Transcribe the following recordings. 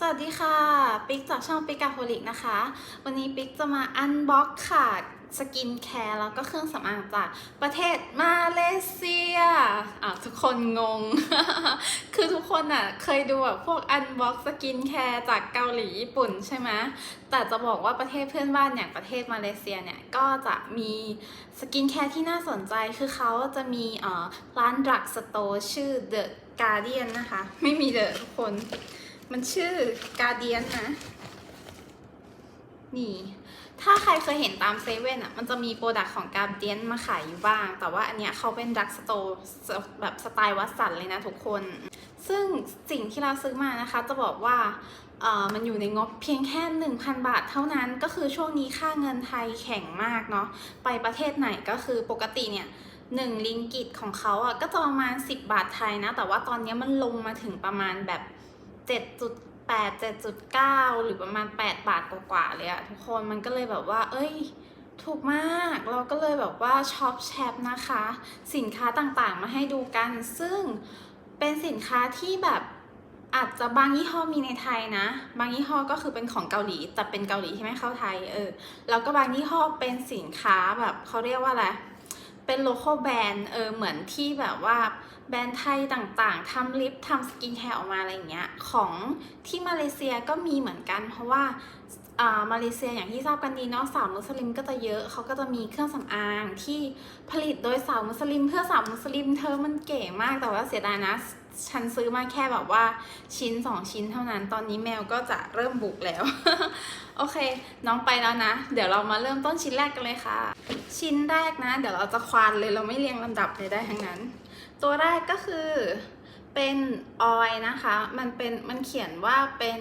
สวัสดีค่ะ ปิ๊กจากช่องปิ๊กกาโฮลิกนะคะ วันนี้ปิ๊กจะมาอันบ็อกค่ะสกินแคร์แล้วก็เครื่องสำอางจากประเทศมาเลเซียอะทุกคนงง คือทุกคนอะเคยดูแบบพวกอันบ็อกสกินแคร์จากเกาหลีญี่ปุ่นใช่ไหมแต่จะบอกว่าประเทศเพื่อนบ้านอย่างประเทศมาเลเซียเนี่ยก็จะมีสกินแคร์ที่น่าสนใจคือเขาจะมีอ่อร้านดรักสโตร์ชื่อ The Guardian นะคะ ไม่มีเดอะทุกคน มันชื่อ Guardian นะ นี่ ถ้าใครเคยเห็นตามเซเว่นอะ มันจะมีโปรดักต์ของ Guardian มาขายอยู่บ้าง แต่ว่าอันเนี้ยเขาเป็นดักสโตร์แบบสไตล์วัดสันเลยนะทุกคน ซึ่งสิ่งที่เราซื้อมานะคะ จะบอกว่าเออมันอยู่ในงบเพียงแค่ 1,000 บาทเท่านั้นก็คือช่วงนี้ค่าเงินไทยแข็งมากเนาะไปประเทศไหนก็คือปกติเนี่ยหนึ่งลิงกิตของเขาอะก็จะประมาณ 10 บาทไทยนะ แต่ว่าตอนนี้มันลงมาถึงประมาณแบบ 7.8 7.9 หรือประมาณ 8 บาทกว่าๆเลยอะทุกคนมันก็เลยแบบว่า เอ้ย ถูกมาก เราก็เลยแบบว่าช็อปแชปนะคะ สินค้าต่างๆ มาให้ดูกัน ซึ่งเป็นสินค้าที่แบบอาจจะบางยี่ห้อมีในไทยนะ บางยี่ห้อก็คือเป็นของเกาหลีแต่เป็นเกาหลีที่ไม่เข้าไทย เออ แล้วก็บางยี่ห้อเป็นสินค้าแบบเขาเรียกว่าอะไร เป็นโลโก้แบรนด์เออเหมือนที่แบบว่าแบรนด์ไทยต่างๆทำลิปทำสกินแคร์ออกมาอะไรอย่างเงี้ยของที่มาเลเซียก็มีเหมือนกัน เพราะว่าอ่ามาเลเซียอย่างที่ทราบกันดีเนาะสาวมุสลิมก็จะเยอะเขาก็จะมีเครื่องสำอางที่ผลิตโดยสาวมุสลิม เพื่อสาวมุสลิมเธอมันเก๋มากแต่ว่าเสียดายนะ ฉันซื้อมาแค่แบบว่าชิ้นสองชิ้นเท่านั้น ตอนนี้แมวก็จะเริ่มบุกแล้ว โอเค น้องไปแล้วนะ เดี๋ยวเรามาเริ่มต้นชิ้นแรกกันเลยค่ะ ชิ้นแรกนะ เดี๋ยวเราจะควานเลยเราไม่เรียงลำดับเลยได้ทั้งนั้น ตัวแรกก็คือเป็นออยนะคะ มันเป็นมันเขียนว่าเป็น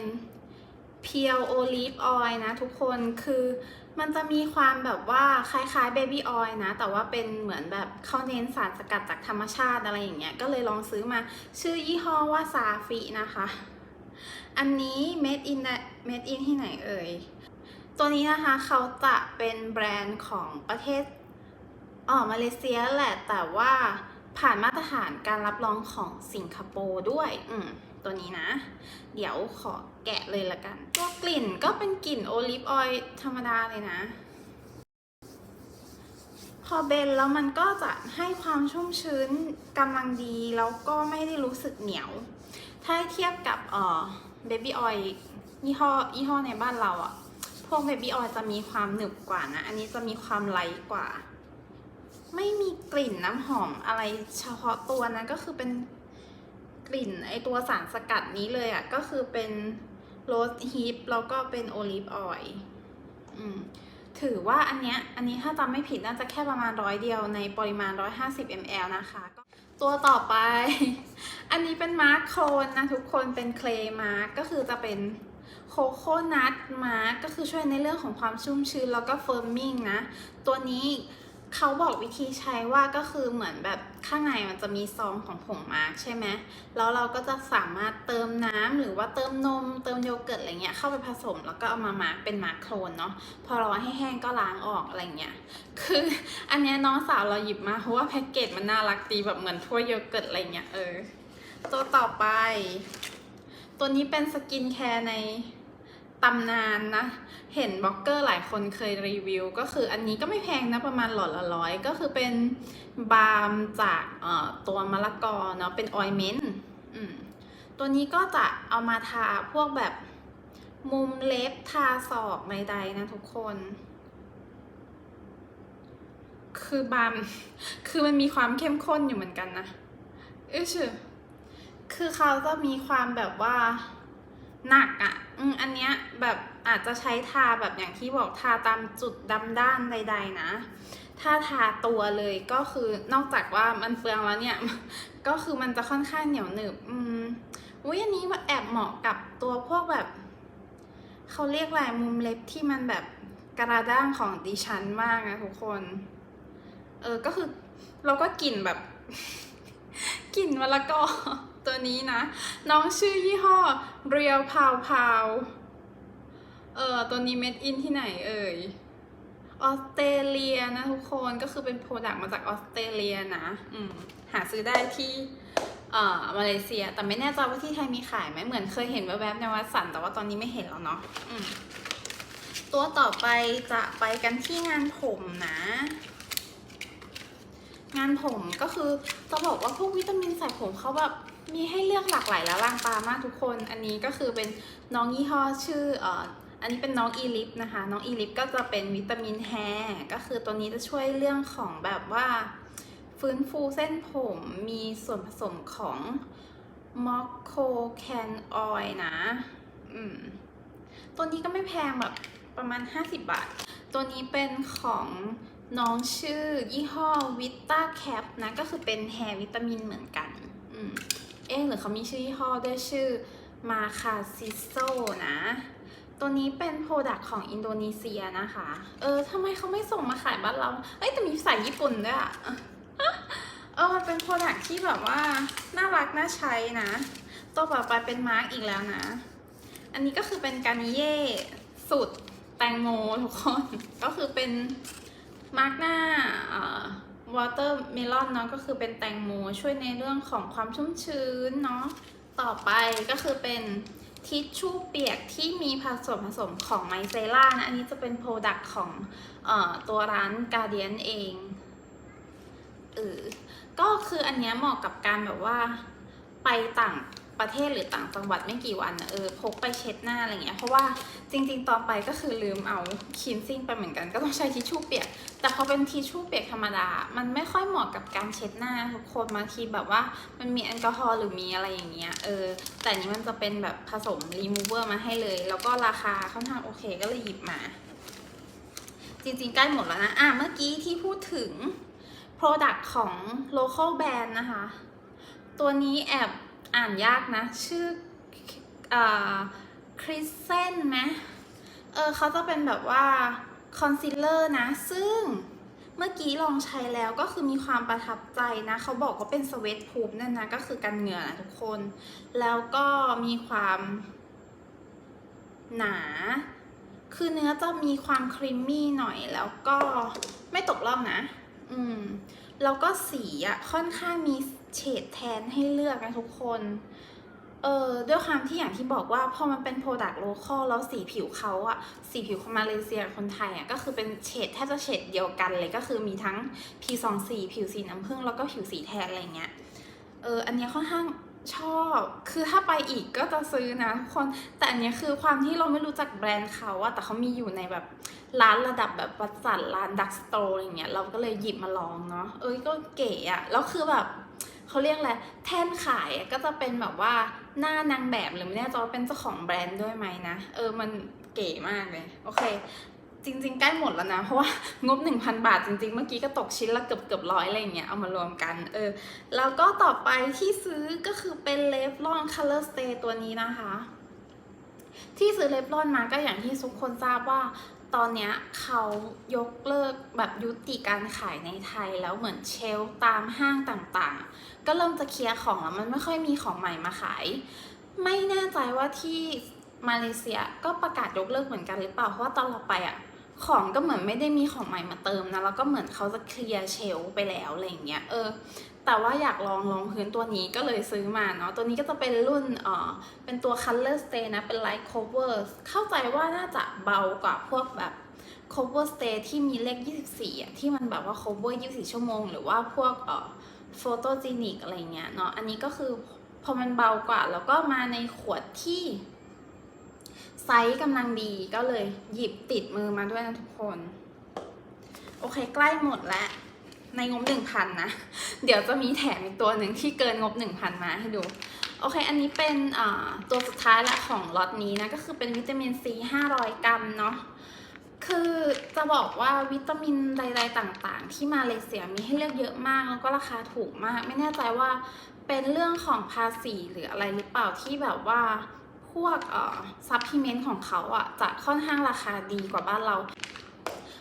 เพียวโอลิฟออยนะทุกคนคือมันจะมีความแบบว่าคล้ายๆเบบี้ออยนะ แต่ว่าเป็นเหมือนแบบเขาเน้นสารสกัดจากธรรมชาติอะไรอย่างเงี้ยก็เลยลองซื้อมาชื่อยี่ห้อว่าซาฟินะคะ อันนี้ made in made in ที่ไหนเอ่ย ตัวนี้นะคะเขาจะเป็นแบรนด์ของประเทศอ๋อมาเลเซียแหละ แต่ว่าผ่านมาตรฐานการรับรองของสิงคโปร์ด้วย อืม ตัวนี้นะ เดี๋ยวขอแกะเลยละกัน ตัวกลิ่นก็เป็นกลิ่นโอลิฟออยล์ธรรมดาเลยนะ พอเบนแล้วมันก็จะให้ความชุ่มชื้นกำลังดี แล้วก็ไม่ได้รู้สึกเหนียว ถ้าเทียบกับเอ่อเบบี้ออยยี่ห้อยี่ห้อในบ้านเราอะ พวกเบบี้ออยจะมีความหนึบกว่านะ อันนี้จะมีความไลท์กว่า ไม่มีกลิ่นน้ำหอมอะไรเฉพาะตัวนะ ก็คือเป็นกลิ่นไอตัวสารสกัดนี้เลยอะก็คือเป็นโรสฮิปแล้วก็เป็นโอลิฟออยล์ถือว่าอันเนี้ย อันนี้ถ้าจำไม่ผิดน่าจะแค่ประมาณร้อยเดียวในปริมาณ 150 ml นะคะ ตัวต่อไป อันนี้เป็นมาร์คโคนนะทุกคนเป็นเคลมาร์คก็คือจะเป็น โคโคนัทมาร์คก็คือช่วยในเรื่องของความชุ่มชื้นแล้วก็เฟิร์มมิ่งนะ ตัวนี้เขาบอกวิธีใช้ว่าก็คือเหมือนแบบข้างในมันจะมีซองของผงมาร์คใช่ไหมแล้วเราก็จะสามารถเติมน้ำหรือว่าเติมนม เติมโยเกิร์ตอะไรเงี้ยเข้าไปผสมแล้วก็เอามามาร์กเป็นมาร์คโคลนเนาะพอเราให้แห้งก็ล้างออกอะไรเงี้ยคืออันเนี้ยน้องสาวเราหยิบมาเพราะว่าแพ็กเกจมันน่ารักดีแบบเหมือนถ้วยโยเกิร์ตอะไรเงี้ยเออตัวต่อไป ตัวนี้เป็นสกินแคร์ในตำนานนะ เห็นบล็อกเกอร์หลายคนเคยรีวิว ก็คืออันนี้ก็ไม่แพงนะประมาณหลอดละร้อย ก็คือเป็นบาล์มจากตัวมะละกอเนาะเป็นออยเมนต์ตัวนี้ก็จะเอามาทาพวกแบบมุมเล็บทาศอกใดๆนะทุกคน คือบามคือมันมีความเข้มข้นอยู่เหมือนกันนะ เอ้ยชื่อ คือเขาจะมีความแบบว่าหนักอะ่ะ อืมอันเนี้ยแบบอาจจะใช้ทาแบบอย่างที่บอกทาตามจุดดำด้านใด ๆ นะ ถ้าทาตัวเลยก็คือนอกจากว่ามันเฟืองแล้วเนี่ย ก็คือมันจะค่อนข้างเหนียวหนึบ อืมอุ้ยอันนี้แอบเหมาะกับตัวพวกแบบ เขาเรียกอะไรมุมเล็บที่มันแบบกระด้างของดิฉันมากนะทุกคน เออ ก็คือเราก็กลิ่นแบบ กลิ่นมะละกอ ตัวนี้นะ น้องชื่อยี่ห้อ Real Pow Pow เออตัวนี้ made in ที่ไหนเอ่ยออสเตรเลียนะทุกคนก็คือเป็นโปรดักต์มาจากออสเตรเลียนะอืมหาซื้อได้ที่เอ่อมาเลเซีย แต่ไม่แน่ใจว่าที่ไทยมีขายไหมเหมือนเคยเห็นแวบๆในวัดสันแต่ว่าตอนนี้ไม่เห็นแล้วเนาะอืมตัวต่อไปจะไปกันที่งานผมนะ งานผมก็คือจะบอกว่าพวกวิตามินใส่ผมเขาแบบ มีให้เลือกหลากหลายและลางตามากทุกคน อันนี้ก็คือเป็นน้องยี่ห้อชื่อเอ่ออันนี้เป็นน้องอีลิฟนะคะ น้องอีลิฟก็จะเป็นวิตามินแฮร์ก็คือตัวนี้จะช่วยเรื่องของแบบว่า ฟื้นฟูเส้นผมมีส่วนผสมของมอคโคแคนออยนะอืมตัวนี้ก็ไม่แพงแบบประมาณ 50 บาท ตัวนี้เป็นของน้องชื่อยี่ห้อวิตาแคปนะ ก็คือเป็นแฮร์วิตามินเหมือนกัน อืม เอ๊หรือเขามีชื่อยี่ห้อด้วยชื่อมาคาซิโซนะ ตัวนี้เป็นโปรดักต์ของอินโดนีเซียนะคะ เออทำไมเขาไม่ส่งมาขายบ้านเรา เอ้ยแต่มีสายญี่ปุ่นด้วยอะเออมันเป็นโปรดักต์ที่แบบว่า น่ารักน่าใช้นะ ตัวต่อไปเป็นมาร์กอีกแล้วนะ อันนี้ก็คือเป็นการนิเย่สูตรแตงโมทุกคน ก็คือเป็นมาร์กหน้า วอเตอร์เมลอนเนาะก็คือเป็นแตงโมช่วยในเรื่องของความชุ่มชื้นเนาะต่อไปก็คือเป็นทิชชู่เปียกที่มีผสมผสมของไมเซล่านะ อันนี้จะเป็นโปรดักต์ของเออตัวร้านกาเดียนเองเออก็คืออันเนี้ยเหมาะกับการแบบว่าไปต่าง ประเทศหรือต่างจังหวัดไม่กี่วันนะเออพกไปเช็ดหน้าอะไรเงี้ยเพราะว่าจริง ๆ ตอนไปก็คือลืมเอาคินซิ่งไปเหมือนกัน ก็ต้องใช้ทิชชู่เปียก แต่พอเป็นทิชชู่เปียกธรรมดา มันไม่ค่อยเหมาะกับการเช็ดหน้าทุกคนบางทีแบบว่ามันมีแอลกอฮอล์หรือมีอะไรอย่างเงี้ยเออแต่นนี้มันจะเป็นแบบผสมรีมูเวอร์มาให้เลย แล้วก็ราคาค่อนข้างโอเคก็เลยหยิบมา จริงๆใกล้หมดแล้วนะอะเมื่อกี้ที่พูดถึง Product ของ local brand นะคะ ตัวนี้แอบ อ่านยากนะ ชื่อคริสเซนไหมเออเขาจะเป็นแบบว่าคอนซีลเลอร์นะ ซึ่งเมื่อกี้ลองใช้แล้วก็คือมีความประทับใจนะ เขาบอกว่าเป็นสเวตพูฟนั่นนะ ก็คือกันเหงื่อนะทุกคน แล้วก็มีความหนา คือเนื้อจะมีความครีมมี่หน่อย แล้วก็ไม่ตกล่องนะ อืม แล้วก็สีอะค่อนข้างมี เฉดแทนให้เลือกกันทุกคน เออด้วยความที่อย่างที่บอกว่าพอมันเป็นโปรดักต์โลคอลแล้วสีผิวเขาอะสีผิวของมาเลเซียคนไทยอะก็คือเป็นเฉดแทบจะเฉดเดียวกันเลยก็คือมีทั้งผิวสองสีผิวสีน้ำผึ้งแล้วก็ผิวสีแทนอะไรเงี้ย เอออันนี้ค่อนข้างชอบ คือถ้าไปอีกก็จะซื้อนะทุกคน แต่อันนี้คือความที่เราไม่รู้จักแบรนด์เขาอะแต่เขามีอยู่ในแบบร้านระดับแบบวัดสันร้านดักสโตร์อะไรเงี้ย เราก็เลยหยิบมาลองเนาะ เอ้ยก็เก๋อะแล้วคือแบบ เขาเรียกอะไรแท่นขายก็จะเป็นแบบว่าหน้านางแบบหรือไม่แน่ใจว่าเป็นเจ้าของแบรนด์ด้วยไหมนะ เออมันเก๋มากเลย โอเค จริง ๆ ใกล้หมดแล้วนะ เพราะว่างบ 1,000 บาทจริง ๆ เมื่อกี้ก็ตกชิ้นละเกือบเกือบร้อยอะไรเงี้ยเอามารวมกัน เออ แล้วก็ต่อไปที่ซื้อก็คือเป็นเลฟลอน Color Stay ตัวนี้นะคะที่ซื้อเลฟลอนมาก็อย่างที่ทุกคนทราบว่า ตอนเนี้ยเขายกเลิกแบบยุติการขายในไทยแล้วเหมือนเชลตามห้างต่างๆ ก็เริ่มจะเคลียร์ของแล้วมันไม่ค่อยมีของใหม่มาขาย ไม่แน่ใจว่าที่มาเลเซียก็ประกาศยกเลิกเหมือนกันหรือเปล่า เพราะว่าตอนเราไปอะของก็เหมือนไม่ได้มีของใหม่มาเติมนะ แล้วก็เหมือนเขาจะเคลียร์เชลไปแล้วอะไรอย่างเงี้ย เออ แต่ว่าอยากลองลองพื้นตัวนี้ก็เลยซื้อมาเนาะ ตัวนี้ก็จะเป็นรุ่นเอ่อเป็นตัว Color Stay นะ เป็น Light Cover เข้าใจว่าน่าจะเบากว่าพวกแบบ cover stay ที่มีเลข 24อะที่มันแบบว่า cover 24 ชั่วโมง หรือว่าพวกเอ่อ photogenic อะไรเงี้ยเนาะ อันนี้ก็คือพอมันเบากว่า แล้วก็มาในขวดที่ไซส์กำลังดีก็เลยหยิบติดมือมาด้วยนะทุกคน โอเคใกล้หมดแล้ว ในงบ1,000นนะ เดี๋ยวจะมีแถมอีกตัวหนึ่งที่เกินงบ1,000มาให้ดู โอเค อันนี้เป็นตัวสุดท้ายและของล็อตนี้นะ ก็คือเป็นวิตามินซี500 กรัมเนาะ คือจะบอกว่าวิตามินใดๆต่างๆ ที่มาเลเซียมีให้เลือกเยอะมาก แล้วก็ราคาถูกมาก ไม่แน่ใจว่าเป็นเรื่องของภาษีหรืออะไรหรือเปล่าที่แบบว่าพวกซัพพลีเมนต์ของเขาอะจะค่อนข้างราคาดีกว่าบ้านเรา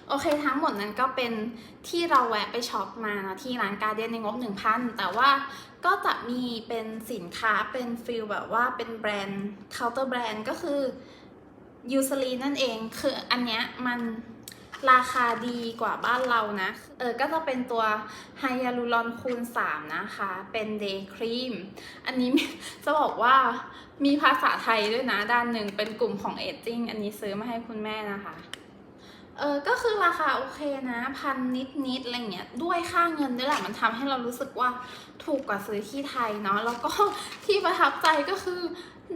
โอเคทั้งหมดนั้นก็เป็นที่เราแวะไปช็อปมานะที่ร้านการเดียนในงบ 1,000 แต่ว่าก็จะมีเป็นสินค้าเป็นฟิลแบบว่าเป็นแบรนด์เคาน์เตอร์แบรนด์ก็คือยูซลีนั่นเองคืออันเนี้ยมันราคาดีกว่าบ้านเรานะ เออ ก็จะเป็นตัวไฮยาลูรอนคูณ 3 นะคะ เป็นเดย์ครีม อันนี้จะบอกว่ามีภาษาไทยด้วยนะ ด้านหนึ่งเป็นกลุ่มของเอจจิ้ง อันนี้ซื้อมาให้คุณแม่นะคะ เออก็คือราคาโอเคนะพันนิดนิดๆอะไรเงี้ยด้วยค่าเงินด้วยแหละมันทำให้เรารู้สึกว่าถูกกว่าซื้อที่ไทยเนาะแล้วก็ที่ประทับใจก็คือ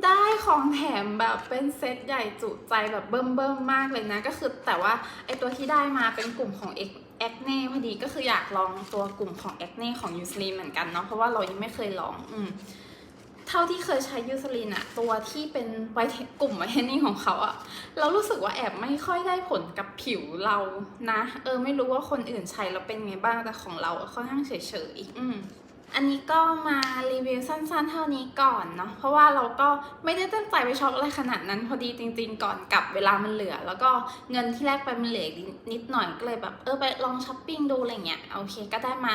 ได้ของแถมแบบเป็นเซตใหญ่จุใจแบบเบิ่มเบิ่มๆมากเลยนะ ก็คือแต่ว่าไอตัวที่ได้มาเป็นกลุ่มของเอ็กเน่พอดีก็คืออยากลองตัวกลุ่มของเอ็กเน่ของยูสลีเหมือนกันเนาะเพราะว่าเรายังไม่เคยลองอืม เท่าที่เคยใช้ยูสลีนอะตัวที่เป็นไวท์กลุ่มไวท์เทนนิ่งของเขาอะเรารู้สึกว่าแอบไม่ค่อยได้ผลกับผิวเรานะ เออไม่รู้ว่าคนอื่นใช้แล้วเป็นไงบ้างแต่ของเราค่อนข้างเฉยๆอืม อันนี้ก็มารีวิวสั้นๆ เท่านี้ก่อนเนาะเพราะว่าเราก็ไม่ได้ตั้งใจไปช็อปอะไรขนาดนั้นพอดีจริง ๆ ก่อนกลับเวลามันเหลือ แล้วก็เงินที่แรกไปมันเหลือนิดหน่อยก็เลยแบบเออไปลองช้อปปิ้งดูอะไรเงี้ยโอเค ก็ได้มา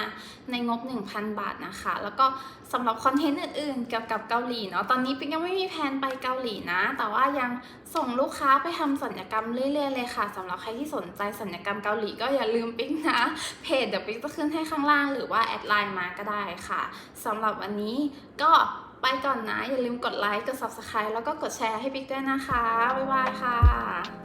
ในงบ 1,000 บาทนะคะ แล้วก็สำหรับคอนเทนต์อื่นๆเกี่ยวกับเกาหลีเนาะตอนนี้ปิ๊กยังไม่มีแผนไปเกาหลีนะ แต่ว่ายังส่งลูกค้าไปทำสัญญกรรมเรื่อย ๆ เลยค่ะสำหรับใครที่สนใจสัญญกรรมเกาหลีก็อย่าลืมปิ๊กนะเพจเดี๋ยวปิ๊กจะขึ้นให้ข้างล่างหรือว่าแอดไลน์มาก็ได้ค่ะสำหรับวันนี้ก็ไปก่อนนะ อย่าลืมกดไลค์ กด subscribe แล้วก็กดแชร์ให้ปิ๊กด้วยนะคะ บ๊ายบายค่ะ